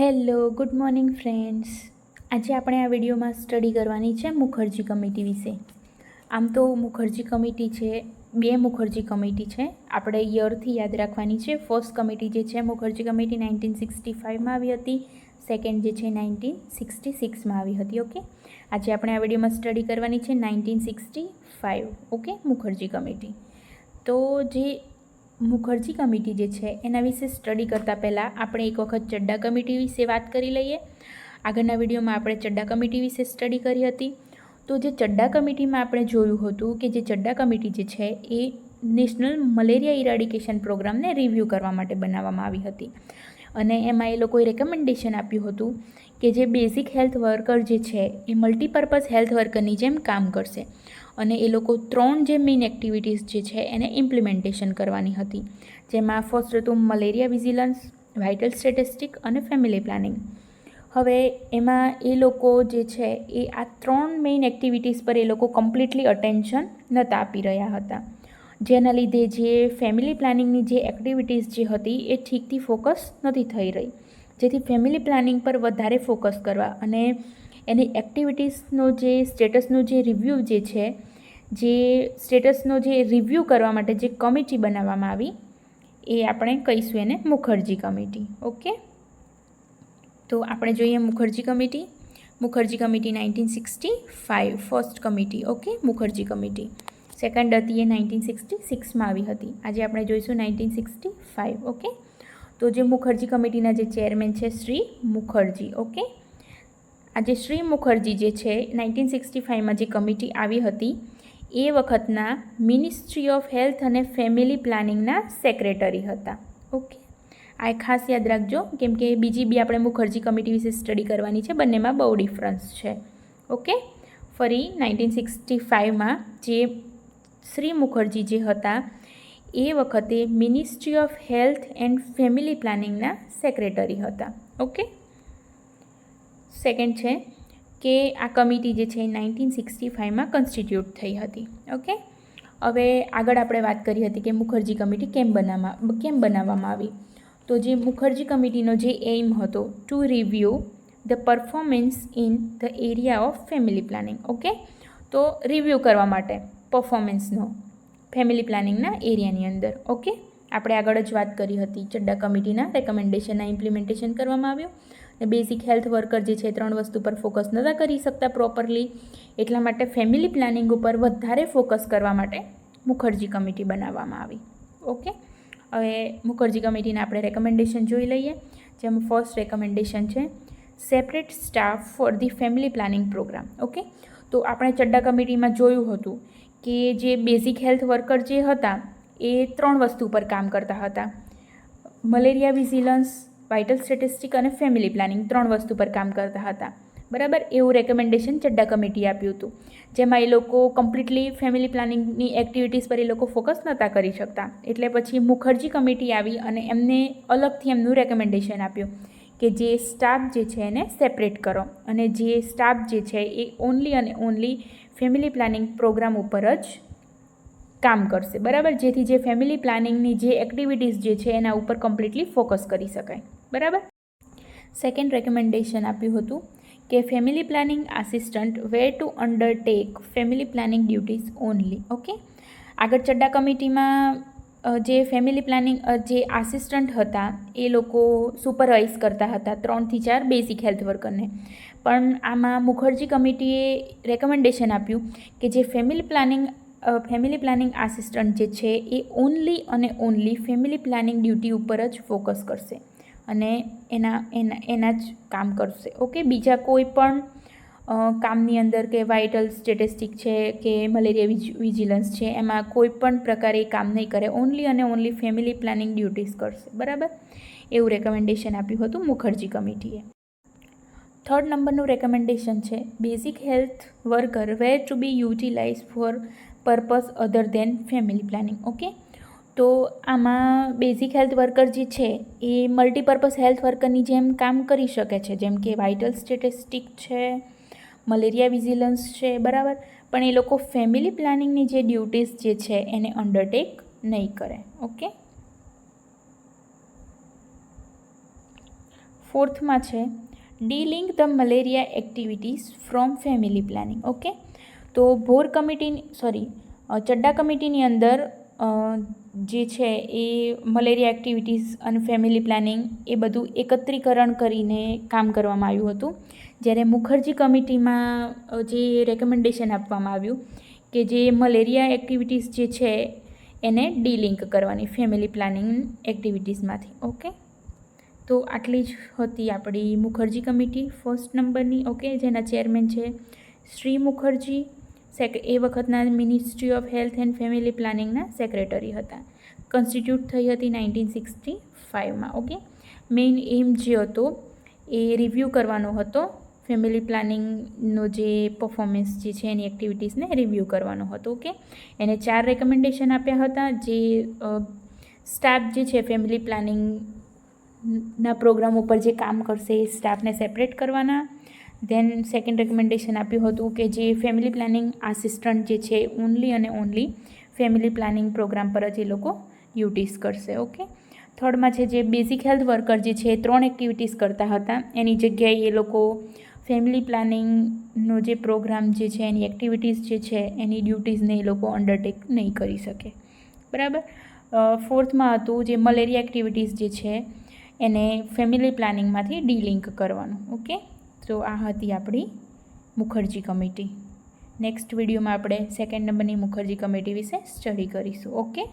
Hello, good morning friends. આજે આપણે આ વિડીયોમાં સ્ટડી કરવાની છે મુખર્જી કમિટી વિશે. આમ તો મુખર્જી કમિટી છે, બે મુખર્જી કમિટી છે. આપણે યરથી યાદ રાખવાની છે, ફર્સ્ટ કમિટી જે છે મુખર્જી કમિટી નાઇન્ટીન સિક્સટી ફાઇવમાં આવી હતી, સેકન્ડ જે છે નાઇન્ટીન સિક્સટી સિક્સમાં આવી હતી, ઓકે? આજે આપણે આ વિડીયોમાં સ્ટડી કરવાની છે nineteen sixty five, okay, Mukherjee committee. તો જે મુખર્જી કમિટી જે છે, એના વિશે સ્ટડી કરતાં પહેલાં આપણે એક વખત ચડ્ડા કમિટી વિશે વાત કરી લઈએ. આગળના વિડીયોમાં આપણે ચડ્ડા કમિટી વિશે સ્ટડી કરી હતી. તો જે ચડ્ડા કમિટીમાં આપણે જોયું હતું કે જે ચડ્ડા કમિટી જે છે, એ નેશનલ મલેરિયા ઇરાડિકેશન પ્રોગ્રામને રિવ્યૂ કરવા માટે બનાવવામાં આવી હતી. અને એમાં એ લોકોએ રેકમેન્ડેશન આપ્યું હતું કે જે બેઝિક હેલ્થ વર્કર જે છે એ મલ્ટીપર્પઝ હેલ્થ વર્કરની જેમ કામ કરશે. અને એ લોકો ત્રણ જે મેઇન એક્ટિવિટીઝ જે છે એને ઇમ્પ્લિમેન્ટેશન કરવાની હતી. જેમાં ફર્સ્ટ હતું મલેરિયા વિજિલન્સ વાઇટલ સ્ટેટિસ્ટિક અને ફેમિલી પ્લાનિંગ હવે એમાં એ લોકો જે છે એ આ ત્રણ મેઇન એક્ટિવિટીઝ પર એ લોકો કમ્પ્લીટલી અટેન્શન નહોતા આપી રહ્યા હતા. જેના લીધે જે ફેમિલી પ્લાનિંગની જે એક્ટિવિટીઝ જે હતી એ ઠીકથી ફોકસ નથી થઈ રહી. જેથી ફેમિલી પ્લાનિંગ પર વધારે ફોકસ કરવા અને એની એક્ટિવિટીઝનો જે સ્ટેટસનો જે રિવ્યૂ જે છે, જે સ્ટેટસનો જે રિવ્યૂ કરવા માટે જે કમિટી બનાવવામાં આવી, એ આપણે કહીશું એને મુખર્જી કમિટી ઓકે તો આપણે જોઈએ Mukherjee committee Mukherjee committee nineteen sixty five first committee okay Mukherjee committee second હતી એ નાઇન્ટીન સિક્સટી સિક્સમાં આવી હતી. આજે આપણે જોઈશું નાઇન્ટીન સિક્સટી ફાઇવ ઓકે તો જે મુખર્જી કમિટીના જે ચેરમેન છે શ્રી મુખર્જી ઓકે આજે શ્રી મુખર્જી જે છે નાઇન્ટીન સિક્સટી ફાઇવમાં જે કમિટી આવી હતી, એ વખતના મિનિસ્ટ્રી ઓફ હેલ્થ અને ફેમિલી પ્લાનિંગના સેક્રેટરી હતા ઓકે આ ખાસ યાદ રાખજો, કેમ કે બીજી બી આપણે મુખર્જી કમિટી વિશે સ્ટડી કરવાની છે, બંનેમાં બહુ ડિફરન્સ છે ઓકે ફરી નાઇન્ટીન સિક્સટી ફાઇવમાં જે શ્રી મુખર્જી જે હતા. એ વખતે ministry of health and family પ્લાનિંગના secretary હતા. ઓકે સેકન્ડ છે કે આ કમિટી જે છે નાઇન્ટીન સિક્સટી ફાઇવમાં કન્સ્ટિટ્યૂટ થઈ હતી. ઓકે હવે આગળ આપણે વાત કરી હતી કે મુખર્જી કમિટી કેમ બનાવવા, કેમ બનાવવામાં આવી? તો જે મુખર્જી કમિટીનો જે એઇમ હતો to review the performance in the area of family planning okay તો રિવ્યૂ કરવા માટે પરફોર્મન્સનો ફેમિલી પ્લાનિંગના એરિયાની અંદર ઓકે આપણે આગળ જ વાત કરી હતી, ચડ્ડા કમિટીના રેકમેન્ડેશનના ઇમ્પ્લિમેન્ટેશન કરવામાં આવ્યું. અને બેઝિક હેલ્થ વર્કર જે છે, ત્રણ વસ્તુ પર ફોકસ નહોતા કરી શકતા પ્રોપરલી એટલા માટે ફેમિલી પ્લાનિંગ ઉપર વધારે ફોકસ કરવા માટે મુખર્જી કમિટી બનાવવામાં આવી ઓકે હવે મુખર્જી કમિટીના આપણે રેકમેન્ડેશન જોઈ લઈએ જેમાં ફર્સ્ટ રેકમેન્ડેશન છે separate staff for the family planning programme okay તો આપણે ચડ્ડા કમિટીમાં જોયું હતું કે જે બેઝિક હેલ્થ વર્કર જે હતા, એ ત્રણ વસ્તુ પર કામ કરતા હતા. મલેરિયા વિઝિલન્સ વાઇટલ સ્ટેટિસ્ટિક અને ફેમિલી પ્લાનિંગ ત્રણ વસ્તુ પર કામ કરતા હતા. બરાબર? એવું રેકમેન્ડેશન ચડ્ડા કમિટી આપ્યું હતું. જેમાં એ લોકો કમ્પ્લીટલી ફેમિલી પ્લાનિંગની એક્ટિવિટીઝ પર એ લોકો ફોકસ નહોતા કરી શકતા. એટલે પછી મુખર્જી કમિટી આવી અને એમને અલગથી એમનું રેકમેન્ડેશન આપ્યું. કે જે સ્ટાફ જે છે એને સેપરેટ કરો. અને જે સ્ટાફ જે છે એ ઓનલી અને ઓનલી ફેમિલી પ્લાનિંગ પ્રોગ્રામ ઉપર જ કામ કરશે. બરાબર? જેથી જે ફેમિલી પ્લાનિંગની જે એક્ટિવિટીઝ જે છે એના ઉપર કમ્પ્લીટલી ફોકસ કરી શકાય. બરાબર? સેકન્ડ રેકમેન્ડેશન આપ્યું હતું કે family planning assistant were to undertake family planning duties only okay આગળ ચડ્ડા કમિટીમાં જે ફેમિલી પ્લાનિંગ જે આસિસ્ટન્ટ હતા, એ લોકો સુપરવાઇઝ કરતા હતા ત્રણથી ચાર બેઝિક હેલ્થ વર્કરને પણ આમાં મુખર્જી કમિટીએ રેકમેન્ડેશન આપ્યું કે જે family planning family planning assistant જે છે, એ ઓનલી અને ઓનલી ફેમિલી પ્લાનિંગ ડ્યુટી ઉપર જ ફોકસ કરશે અને એના એના એના જ કામ કરશે. ઓકે બીજા કોઈ પણ કામની અંદર કે વાઇટલ સ્ટેટિસ્ટિક છે કે મલેરિયા વિજિલન્સ છે, એમાં કોઈ પણ પ્રકારે કામ નહીં કરે. ઓનલી અને ઓનલી ફેમિલી પ્લાનિંગ ડ્યુટીઝ કરશે. બરાબર? એવું રેકમેન્ડેશન આપ્યું હતું મુખર્જી કમિટીએ. થર્ડ નંબરનું રેકમેન્ડેશન છે basic health worker were to be utilise for purpose other than family planning okay તો આમાં બેઝિક હેલ્થ વર્કર જે છે, એ મલ્ટીપર્પઝ હેલ્થ વર્કરની જેમ કામ કરી શકે છે. જેમ કે વાઇટલ સ્ટેટિસ્ટિક છે મલેરિયા વિજિલન્સ છે, બરાબર? પણ એ લોકો ફેમિલી પ્લાનિંગની જે ડ્યુટીઝ જે છે, એને અંડરટેક નહીં કરે, ઓકે? ફોર્થમાં છે, dealing the malaria activities from family planning, okay? તો ભોર કમિટીની, સોરી ચડ્ડા કમિટીની અંદર જે છે એ મલેરિયા એક્ટિવિટીઝ અને ફેમિલી પ્લાનિંગ એ બધું એકત્રીકરણ કરીને કામ કરવામાં આવ્યું હતું. જ્યારે મુખર્જી કમિટીમાં જે રેકમેન્ડેશન આપવામાં આવ્યું કે જે મલેરિયા એક્ટિવિટીઝ જે છે એને ડીલિંક કરવાની ફેમિલી પ્લાનિંગ એક્ટિવિટીઝમાંથી ઓકે? તો આટલી જ હતી આપણી મુખર્જી કમિટી ફર્સ્ટ નંબરની ઓકે? જેના ચેરમેન છે શ્રી મુખર્જી. સેક, એ વખતના ministry of health and family પ્લાનિંગના secretary હતા. કન્સ્ટિટ્યૂટ થઈ હતી નાઇન્ટીન સિક્સટી ફાઇવમાં, ઓકે? મેઇન એમ જે હતો એ રિવ્યૂ કરવાનો હતો. ફેમિલી પ્લાનિંગનો જે પરફોર્મન્સ જે છે, એની એક્ટિવિટીઝને રિવ્યૂ કરવાનો હતો, ઓકે? એને ચાર રેકમેન્ડેશન આપ્યા હતા. જે સ્ટાફ જે છે ફેમિલી પ્લાનિંગના પ્રોગ્રામ ઉપર જે કામ કરશે, એ સ્ટાફને સેપરેટ કરવાના. ધેન સેકન્ડ રેકમેન્ડેશન આપ્યું હતું કે જે ફેમિલી પ્લાનિંગ આસિસ્ટન્ટ જે છે ઓનલી અને ઓનલી ફેમિલી પ્લાનિંગ પ્રોગ્રામ પર જ એ લોકો ડ્યુટીઝ કરશે ઓકે થર્ડમાં છે જે બેઝિક હેલ્થ વર્કર જે છે, ત્રણ એક્ટિવિટીઝ કરતા હતા. એની જગ્યાએ એ લોકો ફેમિલી પ્લાનિંગનો જે પ્રોગ્રામ જે છે, એની એક્ટિવિટીઝ જે છે, એની ડ્યુટીઝને એ લોકો અંડરટેક નહીં કરી શકે. બરાબર? ફોર્થમાં હતું જે મલેરિયા એક્ટિવિટીઝ જે છે, એને ફેમિલી પ્લાનિંગમાંથી ડીલિંક કરવાનું ઓકે તો આ હતી આપણી મુખર્જી કમિટી. નેક્સ્ટ વિડીયોમાં આપણે સેકન્ડ નંબરની મુખર્જી કમિટી વિશે સ્ટડી કરીશું. ઓકે